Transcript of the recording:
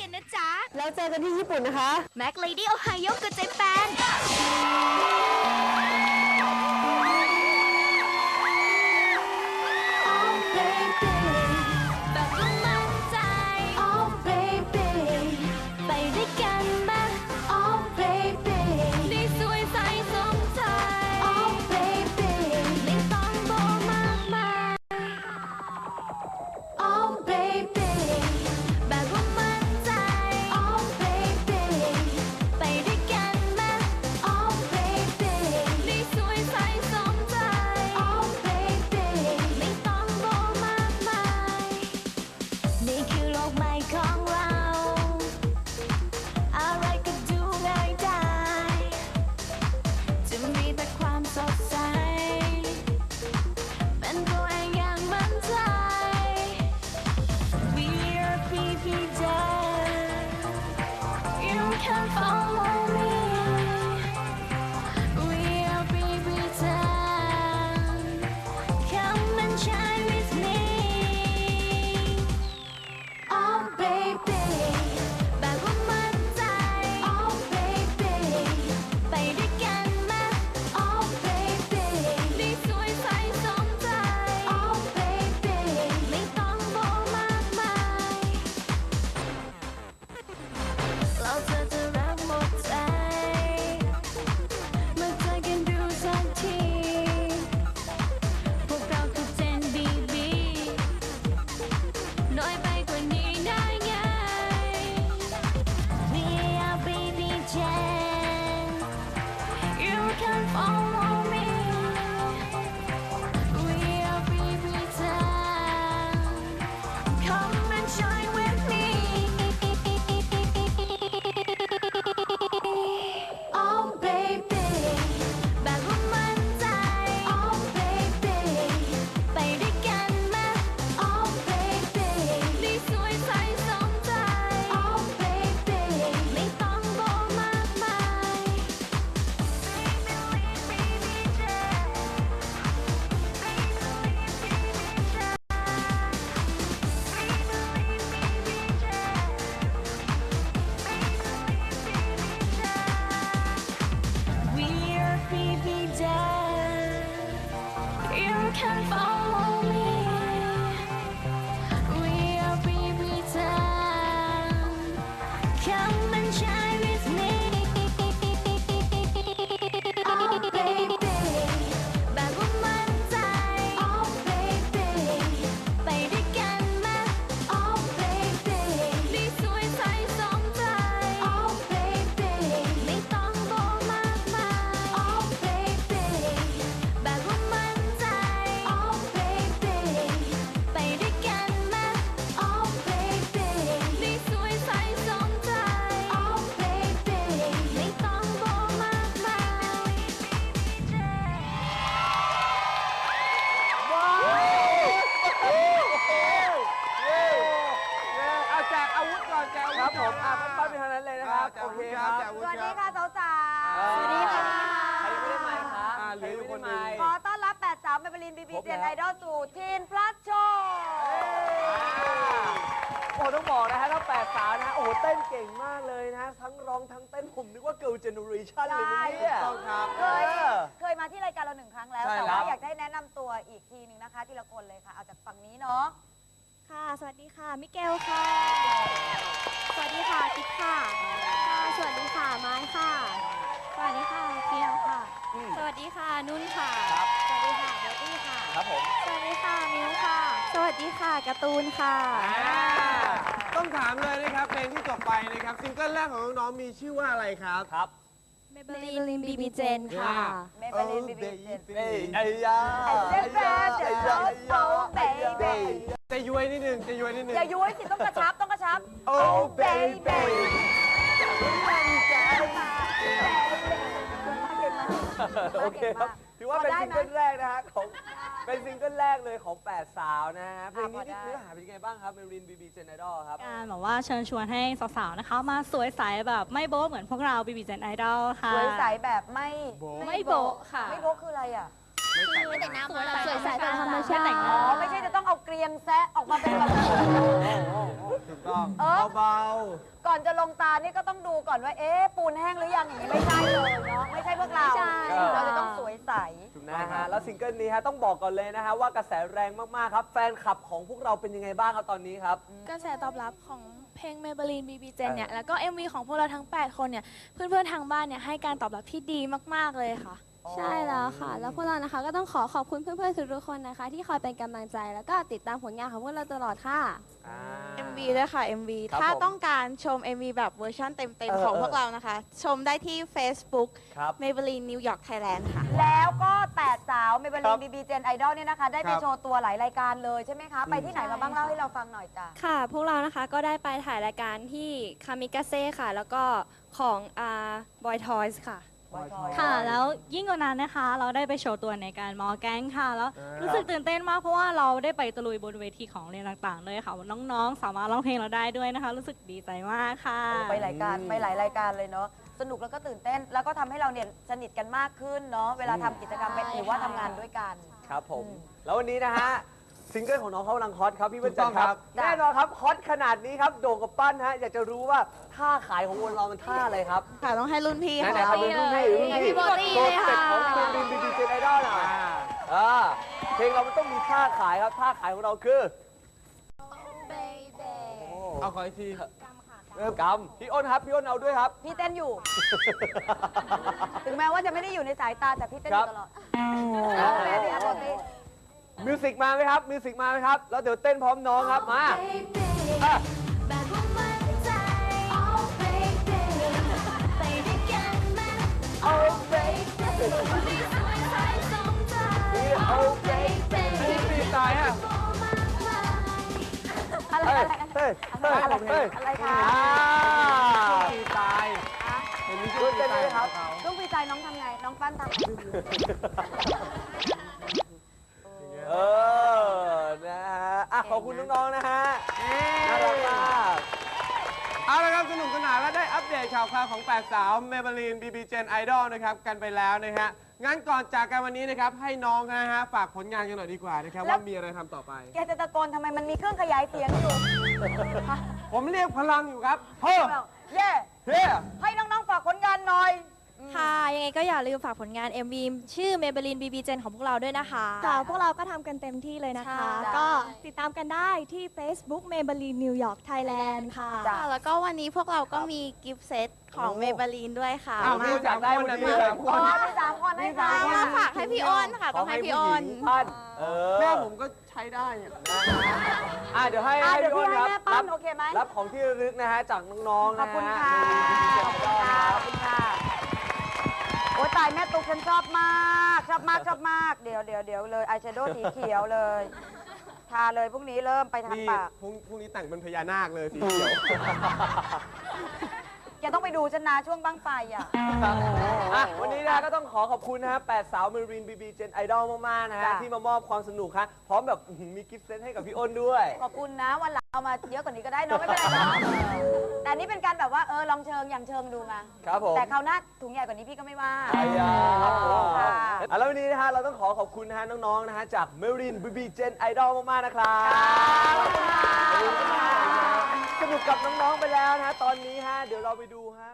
กันนะจ๊ะ แล้วเจอกันที่ญี่ปุ่นนะคะ แม็กเลดี้โอไฮโอกับเจแปน ครบเจแล้วนไอดอลสู่ทีนพลัสโชว์โอ้ต้องบอกนะฮะทั้งแปดสาวนะฮะโอ้โหเต้นเก่งมากเลยนะทั้งร้องทั้งเต้นผมนึกว่าเกิ l ลเจเนอเรชันเลยนะเนี่ย ต้องครับ เคยเออเคยมาที่รายการเราหนึ่งครั้งแล้ว ใช่แต่แล้ว่าวอยากจะให้แนะนำตัวอีกทีหนึ่งนะคะ ทีละคนเลยค่ะ เอาจากฝั่งนี้เนาะค่ะ สวัสดีค่ะ มิเกลค่ะ สวัสดีค่ะติ๊กค่ะ ค่ะ สวัสดีค่ะ ไม้ค่ะ สวัสดีค่ะเกียวค่ะอืมสวัสดีค่ะ นุ่นค่ะ ครับ ดีค่ะการ์ตูนค่ะอ่าต้องถามเลยนะครับเพลงที่จบไปนะครับซิงเกิลแรกของน้องๆมีชื่อว่าอะไรครับครับเมเบลินบีบีเจนค่ะเมเบลินบีบีเจนเอ้ยไอ้ยาไอ้เจ๊แบดเจ๊โจ๊กโป๊ะเบย์จะย้วยนิดนึงจะย้วยนิดนึงอย่าย้วยสิต้องกระชับต้องกระชับ Oh baby baby โอเคครับถือว่าเป็นซิงเกิลแรกนะฮะของ เป็นซิงเกิลแรกเลยของแปดสาวนะฮะเพลงนี้นี่เนื้อหาเป็นยังไงบ้างครับเมรินบีบีเจนไอดอลครับการแบบว่าเชิญชวนให้สาวๆนะคะ มาสวยใสแบบไม่โบ๊ะเหมือนพวกเราบีบีเจนไอดอลค่ะ สวยใสแบบไม่โบ๊ะไม่โบ๊ะค่ะ ไม่โบ๊ะคืออะไรอะไม่แต่งหน้ามาสวยใสเป็นธรรมชาติอ๋อไม่ใช่จะต้องเอาเกรียงแซะออกมาเป็นแบบถูกต้องเออเบาก่ อนจะลงตานี่ก็ต้องดูก่อนว่า เอ๊ะ ปูนแห้งหรือยังอย่างนี้ไม่ใช่เลยเนาะ ไม่ใช่พวกเรา ไม่ใช่ เราจะต้องสวยใส นะฮะแล้วซิงเกิลนี้ฮะต้องบอกก่อนเลยนะฮะว่ากระแสแรงมากๆครับ แฟนคลับของพวกเราเป็นยังไงบ้างครับตอนนี้ครับ กระแสตอบรับของเพลง Maybelline BB Gen เนี่ย แล้วก็ MV ของพวกเราทั้ง 8 คนเนี่ย เพื่อนๆทางบ้านเนี่ยให้การตอบรับที่ดีมากๆเลยค่ะ ใช่แล้วค่ะ แล้วพวกเรานะคะก็ต้องขอขอบคุณเพื่อนๆทุกๆคนนะคะ ที่คอยเป็นกำลังใจแล้วก็ติดตามผลงานของพวกเราตลอดค่ะ MV ด้วยค่ะ MV ครับถ้าผมต้องการชม MV แบบเวอร์ชันเต็ม เออๆ ของเออพวกเรานะคะ ชมได้ที่ Facebook ครับ Maybelline New York Thailand ค่ะ แล้วก็แปดสาวเมเบคลิรันบบีบีเจนไอดอลเนี่ยนะคะ ได้ไปโชว์ตัวหลายรายการเลยใช่ไหมคะ ไปที่ไหนมาบ้างเล่าให้เราฟังหน่อยจ้ะ ค่ะ พวกเรานะคะก็ได้ไปถ่ายรายการที่คามิกาเซ่ค่ะ แล้วก็ของอ่าบอยทอยส์ค่ะ ค่ะ แล้วยิ่งกว่านั้นนะคะ เราได้ไปโชว์ตัวในการมอแก๊งค่ะ แล้วรู้สึกตื่นเต้นมากเพราะว่าเราได้ไปตะลุยบนเวทีของเรียนต่างๆด้วยค่ะ น้องๆ สามารถร้องเพลงเราได้ด้วยนะคะ รู้สึกดีใจมากค่ะ ไปหลายการไปหลายรายการเลยเนาะ สนุกแล้วก็ตื่นเต้น แล้วก็ทำให้เราเนี่ยสนิทกันมากขึ้นเนาะ เวลาทำกิจกรรมหรือว่าทำงานด้วยกัน ครับผมอืมแล้ววันนี้นะฮะ ซิงเกิลของน้องเขากำลังฮอตครับพี่วันจันทร์ถูกต้องคครัรับ บ แน่นอนครับฮอตขนาดนี้ครับโด่งกับปั้นฮะอยากจะรู้ว่าท่าขายของวงเรามันท่าอะไรครับค่ะต้องให้รุ่นพี่ไหนค่ะไหนครับรุ่นพี่รุ่นพี่พี่โบตี้ตัวเลยสเต็ปค่ะของเพลงบินบีบีเจนไอดอลหน่อยอ่าเพลงเรามันต้องมีท่าขายครับท่าขายของเราคือๆเอาขออีกทีเริ่มกำพี่อ้นครับพี่อ้นเอาด้วยครับ พี่เต้นอยู่ ถึงแม้ว่าจะไม่ได้อยู่ในสายตาแต่พี่เต้นอยู่ตลอดโอเคพี่อาโบตี้มิ วสิกมาไหมครับ มิวสิกมาไหมครับ แล้วเดี๋ยวเต้นพร้อมน้องครับ มาอะแบบว่ามั่นใจ Oh baby ไปด้วยกันมา Oh baby มีสวยใสสมใจ Oh baby นี่ฟรีตล์อะอะไรเฮ้ยอะไรเฮ้ยเฮ้ยเฮ้ยอะไรคะอ่าฟรีตล์เห็นมีช่วงฟรีเต้นด้ล์ไหมครับของเขาช่วงฟรีใจน้องทำไง น้องปั้นทำ อะขอบคุณน้องๆนะฮะน่ารักมากเอาละครับสนุกสนานและได้อัปเดตข่าวคราวของแปดสาว Maybelline BB Gen Idol นะครับกันไปแล้วนะฮะงั้นก่อนจากกันวันนี้นะครับให้น้องนะฮะฝากผลงานกันหน่อยดีกว่านะครับว่ามีอะไรทำต่อไป แกจะตะโกนทำไมมันมีเครื่องขยายเสียงอยู่ผมเรียกพลังอยู่ครับเฮ้อเย่เฮ้ให้น้องๆฝากผลงานหน่อย ค่ะ ยังไงก็อย่าลืมฝากผลงาน MV ชื่อ Maybelline BB Gen ของพวกเราด้วยนะคะ ค่ะพวกเราก็ทำกันเต็มที่เลยนะคะ ใช่ ก็ติดตามกันได้ที่ Facebook Maybelline New York Thailand ค่ะ จ้ะ ค่ะแล้วก็วันนี้พวกเราก็มีกิฟต์เซตของ Maybelline ด้วยค่ะอ้าวมามีสามคนนะมีสามคอ๋อนมีสามคนให้มีสาค่ะมคน มาฝากให้พี่อ้นค่ะ ต้องให้พี่อ้น ท่านเออแม่ผมก็ใช้ได้อะอะเดี๋ยวให้อะให้เดี๋ยวพี่พี่อ้นให้ครับแม่ปั้รันบโอเคไหม รับของที่ระลึกนะฮะจากน้องๆขนะอบคุณฮะค่ะขอบคุณค่ะ ขอบคุณค่ะ โอ้ยตายแม่ตุ๊กฉันชอบมากชอบมากชอบมากเดี๋ยวเดี๋ยวเดี๋ยวเลยอายแชโดว์สีเขียวเลย ทาเลยพรุ่งนี้เริ่มไปทางนี่ปากพรุ่งพรุ่งนี้แต่งเป็นพญานาคเลยสีเขียว แกต้องไปดูฉันนะช่วงบ้างไฟอะ อะวันนี้นะก็ต้องขอขอบคุณนะฮะแปดสาวม a รีนบีบีเจนไอดอลมาก ๆ นะฮะ จ้ะ ที่มามอบความสนุกฮะพร้อมแบบอื้อหือมีกิฟต์เซตให้กับพี่อ้นด้วย ขอบคุณนะวันหลัง เอามาเยอะกว่านี้ก็ได้เนอะไม่เป็นไรเนอะแต่อันนี่เป็นการแบบว่าเออลองเชิงอย่างเชิงดูมาครับผม แต่คราวหน้าถุงใหญ่กว่านี้พี่ก็ไม่ว่า ไอ้ยาขอบคุณค่ะ อะแล้ววันนี้นะฮะเราต้องขอขอบคุณนะฮะน้องๆนะฮะจาก Marine BB Gen Idol มากๆนะครับขอบคุณค่ะสนุกกับน้องๆไปแล้วนะฮะตอนนี้ฮะเดี๋ยวเราไปดูฮะ